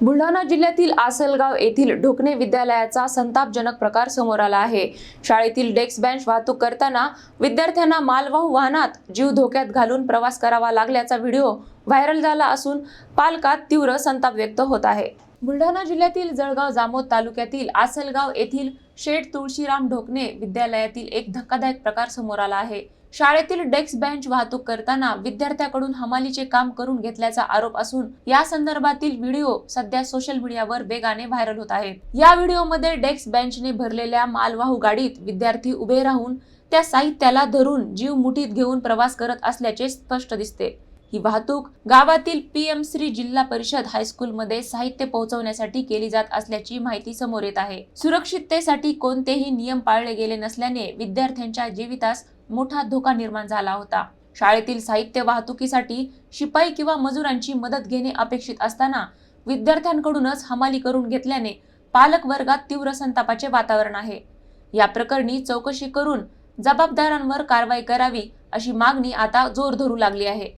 बुलढाणा जिल्ह्यातील आसलगाव येथील ढोकणे विद्यालयाचा संतापजनक प्रकार समोर आला आहे. शाळेतील डेस्क बेंच वाहतूक करताना विद्यार्थ्यांना मालवाहू वाहनात जीव धोक्यात घालून प्रवास करावा लागल्याचा व्हिडिओ व्हायरल झाला असून पालकात तीव्र संताप व्यक्त होत आहे. बुलढाणा जिल्ह्यातील जळगाव जामोद तालुक्यातील आसलगाव येथील शेठ तुळशीराम ढोकणे विद्यालयातील एक धक्कादायक प्रकार समोर आला आहे. शाळेतील डेस्क बेंच वाहतूक करताना विद्यार्थ्याकडून हमालीचे काम करून घेतल्याचा आरोप असून या संदर्भातील व्हिडिओ सध्या सोशल मीडियावर वेगाने व्हायरल होत आहेत. या व्हिडिओमध्ये डेस्क बेंचने भरलेल्या मालवाहू गाडीत विद्यार्थी उभे राहून त्या साहित्याला धरून जीव मुठीत घेऊन प्रवास करत असल्याचे स्पष्ट दिसते. ही वाहतूक गावातील पीएम श्री जिल्हा परिषद हायस्कूलमध्ये साहित्य पोहोचवण्यासाठी केली जात असल्याची माहिती समोर येत आहे. सुरक्षिततेसाठी कोणतेही नियम पाळले गेले नसल्याने विद्यार्थ्यांच्या जीवितास मोठा धोका निर्माण झाला होता. शाळेतील साहित्य वाहतुकीसाठी शिपाई किंवा मजुरांची मदत घेणे अपेक्षित असताना विद्यार्थ्यांकडूनच हमाली करून घेतल्याने पालक वर्गात तीव्र संतापाचे वातावरण आहे. या प्रकरणी चौकशी करून जबाबदारांवर कारवाई करावी अशी मागणी आता जोर धरू लागली आहे.